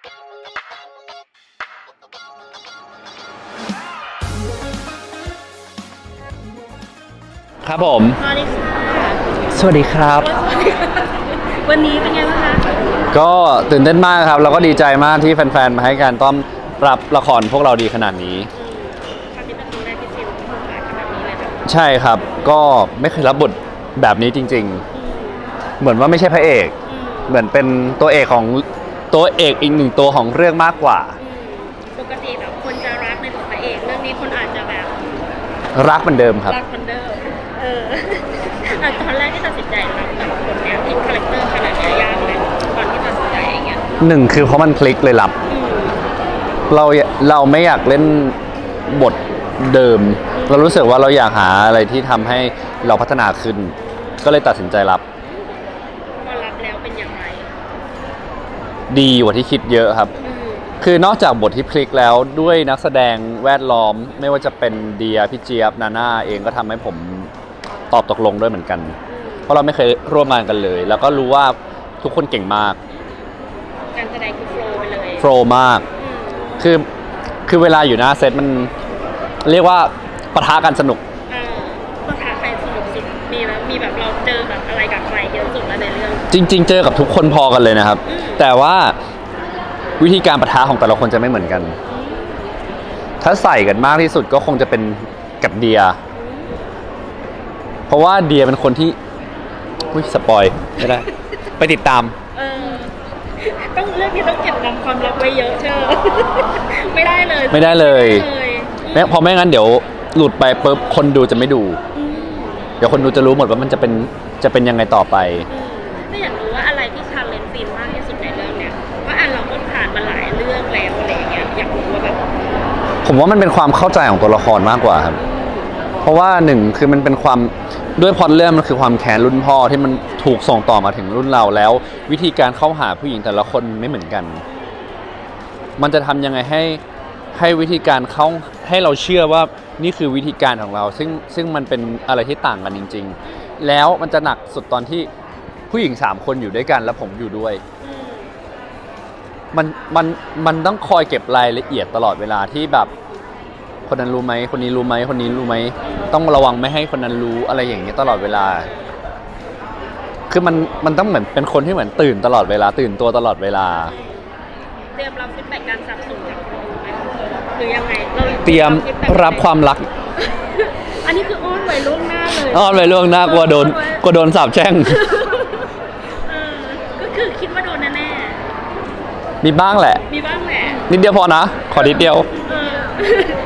ครับผม สวัสดีค่ะสวัสดีครับ วันนี้เป็นไงบ้างคะก็ตื่นเต้นมากครับ แล้วก็ดีใจมากที่แฟนๆ มาให้การต้อนรับละครพวกเราดีขนาดนี้ ครั้งนี้เป็นครั้งแรกที่ซิลทำงานขนาดนี้เลยนะใช่ครับ ก็ไม่เคยรับบทแบบนี้จริง ๆ เหมือนว่าไม่ใช่พระเอก อืมเหมือนเป็นตัวเอกของ ตัวเอกอีกหนึ่งตัวของเรื่องมากกว่าอืมปกติแบบคนจะรักในบทพระเอกเรื่องนี้คนอาจจะแบบรักเหมือนเดิมครับ รักคนเดิมเอออะตอนแรกที่ตัดสินใจรับแบบคนเนี้ยพลิกคาแรคเตอร์ขนาดเนี้ยยากไหมตอนที่ตัดสินใจอย่างเงี้ยหนึ่งคือเพราะมันพลิกเลยรับ อืมเราเราไม่อยากเล่นบทเดิม เรารู้สึกว่าเราอยากหาอะไรที่ทำให้เราพัฒนาขึ้น ก็เลยตัดสินใจรับ พอรับแล้วเป็นอย่างไร ดีกว่าที่คิดเยอะครับอืมคือนอกจากบทที่พลิกแล้วด้วยนักแสดงแวดล้อม ไม่ว่าจะเป็นเดียพี่เจี๊ยบนาน่าเองก็ทำให้ผมตอบตกลงด้วยเหมือนกัน เพราะเราไม่เคยร่วมงานกันเลย แล้วก็รู้ว่าทุกคนเก่งมากการแสดงคือโฟล์ไปเลยโฟลว์มาก อืมคือคือเวลาอยู่หน้าเซตมันเรียกว่าปะทะกันสนุกเออก็ มีไหมมีแบบเราเจอแบบอะไรกับใครเยอะสุดแล้วในเรื่อง จริง ๆ เจอกับทุกคนพอกันเลยนะครับอืมแต่ว่าวิธีการปะทะของแต่ละคนจะไม่เหมือนกัน ถ้าใส่กันมากที่สุดก็คงจะเป็นกับเดีย เพราะว่าเดียเป็นคนที่อุ้ยสปอยไม่ได้ ไปติดตาม เออต้องเรื่องนี้ต้องเก็บงำความลับไว้เยอะเชื่อไม่ได้เลยไม่ได้เลย ไม่ได้เลย แม้เพราะไม่งั้นเดี๋ยวหลุดไปปุ๊บคนดูจะไม่ดูอืม เดี๋ยวคนดูจะรู้หมดว่ามันจะเป็นจะเป็นยังไงต่อไปอืมก็อยากรู้ว่าอะไรที่ชาเลนจ์ฟิล์มมากที่สุดในเรื่องเนี้ยว่าอะเราก็ผ่านมาหลายเรื่องแล้วอะไรอย่างเงี้ยอยากรู้ว่าแบบผมว่ามันเป็นความเข้าใจของตัวละครมากกว่าครับ เพราะว่าหนึ่งคือมันเป็นความด้วยพล็อตเรื่องมันคือความแค้นรุ่นพ่อที่มันถูกส่งต่อมาถึงรุ่นเราแล้ว วิธีการเข้าหาผู้หญิงแต่ละคนไม่เหมือนกัน มันจะทำยังไงให้ให้วิธีการเข้าให้เราเชื่อว่า นี่คือวิธีการของเรา ซึ่งซึ่งมันเป็นอะไรที่ต่างกันจริง ๆ แล้วมันจะหนักสุดตอนที่ผู้หญิงสามคนอยู่ด้วยกัน แล้วผมอยู่ด้วย มันมันมันต้องคอยเก็บรายละเอียดตลอดเวลาที่แบบคนนั้นรู้ไหมคนนี้รู้ไหมคนนี้รู้ไหมต้องระวังไม่ให้คนนั้นรู้อะไรอย่างเงี้ยตลอดเวลา คือมันมันต้องเหมือนเป็นคนที่เหมือนตื่นตลอดเวลาตื่นตัวตลอดเวลา เตรียมรับฟีดแบ็กการสับสนุนจากคนดูไหมหรือยังไงเราเตรียม feedback รับความรัก อันนี้คืออ้อนไว้ล่วงหน้าเลยอ้อนไปล่วงหน้ากลัวโดนกลัวโดนสาบแช่งเออก็คือคิดว่าโดนแน่มีบ้างแหละๆมีบ้างแหละนิดเดียวพอนะ ขอนิดเดียวเออ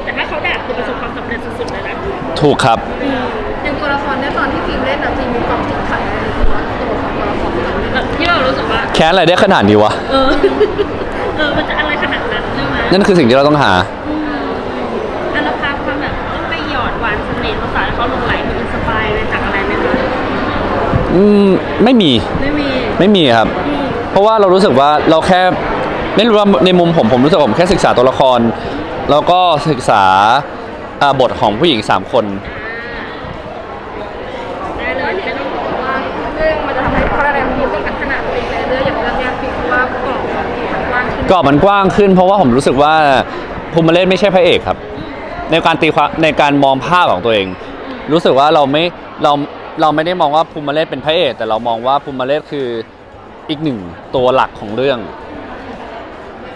แต่ถ้าเขาด่าคือประสบความสำเร็จสุดๆเลยนะถูกครับอืมอย่างตัวละครเนี่ยตอนที่ฟิล์มเล่นอะฟิล์มมีความแข็งขันในตัวตัวของตัวละครที่เราเล่นแบบที่เรารู้สึกว่าแค้นอะไรได้ขนาดนี้วะเออเออมันจะอะไรขนาดนั้นใช่ไหมนั่นคือสิ่งที่เราต้องหา อืมไม่มีไม่มีไม่มีครับอืมเพราะว่าเรารู้สึกว่าเราแค่ไม่รู้ว่าในมุมผมผมรู้สึกว่าผมแค่ศึกษาตัวละคร แล้วก็ศึกษาอ่าบทของผู้หญิงสามคน ได้เลยไม่ต้องว่าเรื่องมันจะทำให้เขาได้แรงฟิล์มต้องพัฒนาตัวเองในเรื่องอย่างเรื่องเนี้ยฟิล์มว่ากรอบของฟิล์มมันกว้างขึ้นก็มันกว้างขึ้น เพราะว่าผมรู้สึกว่าภูมิเลศไม่ใช่พระเอกครับ ในการตีความในการมองภาพของตัวเอง รู้สึกว่าเราไม่เรา เราไม่ได้มองว่าภูมิเลศเป็นพระเอกแต่เรามองว่าภูมิเลศคืออีกหนึ่งตัวหลักของเรื่อง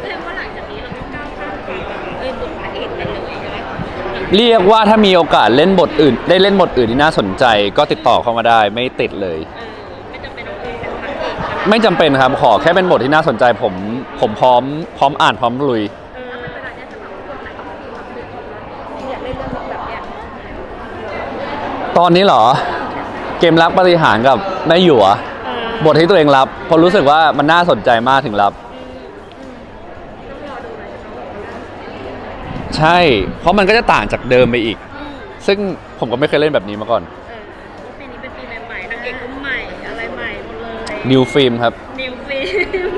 แสดงว่าหลังจากนี้เราต้องก้าวข้ามควาเอ้ยบทพระเอกไปเลยใช่ไหมเรียกว่าถ้ามีโอกาสเล่นบทอื่น ได้เล่นบทอื่นที่น่าสนใจ ก็ติดต่อเข้ามาได้ไม่ติดเลย เออไม่จำเป็นต้องเป็นพระเอกขนาดไม่จำเป็นครับขอแค่เป็นบทที่น่าสนใจผมผมพร้อมพร้อมอ่านพร้อมลุย เออเวลาเนี้ยจะแบบคนไหนของฟิล์มแบบฟิล์มอยากเล่นเรื่องแบบเนี้ยตอนนี้เหรอ เกมรักปฏิหารกับแม่หยวเออบทที่ตัวเองรับเพราะรู้สึกว่ามันน่าสนใจมากถึงรับ ใช่ เพราะมันก็จะต่างจากเดิมไปอีก อืมซึ่งผมก็ไม่เคยเล่นแบบนี้มาก่อน เออปีนี้เป็นปีใหม่ๆนางเอกก็ใหม่ อะไรใหม่หมดเลย นิวฟิล์มครับ นิวฟิล์ม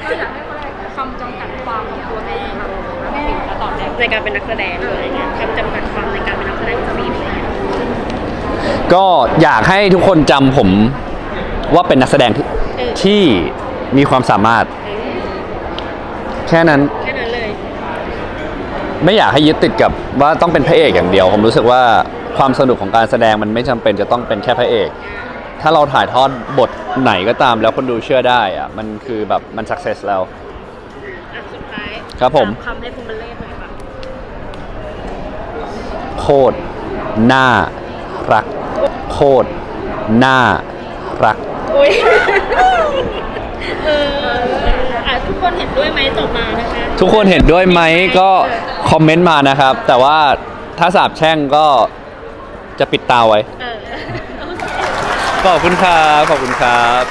เราอยากให้เขาได้คำจำกัดความของตัวเองค่ะแล้วฟิล์มจะตอบได้ในการเป็นนักแสดงอะไรเงี้ยคำจำกัดความในการเป็นนักแสดงของฟิล์มอะไรเงี้ย ก็อยากให้ทุกคนจำผมว่าเป็นนักแสดงที่เออที่มีความสามารถเออแค่นั้นแค่นั้นเลย ไม่อยากให้ยึดติดกับว่าต้องเป็นพระเอกอย่างเดียว ผมรู้สึกว่าความสนุกของการแสดงมันไม่จำเป็นจะต้องเป็นแค่พระเอก ถ้าเราถ่ายทอดบทไหนก็ตามแล้วคนดูเชื่อได้อะมันคือแบบมันสักเซสแล้ว อะสุดท้ายครับผมคำให้คุณบัลเล่หน่อยค่ะโคตรน่า รัก โคตรน่ารักโอ้ยเอออะทุกคนเห็นด้วยไหมจบมานะคะ ทุกคนเห็นด้วยไหมก็คอมเมนต์มานะครับ แต่ว่าถ้าสาบแช่งก็จะปิดตาไว้ เออ ขอบคุณครับ ขอบคุณครับ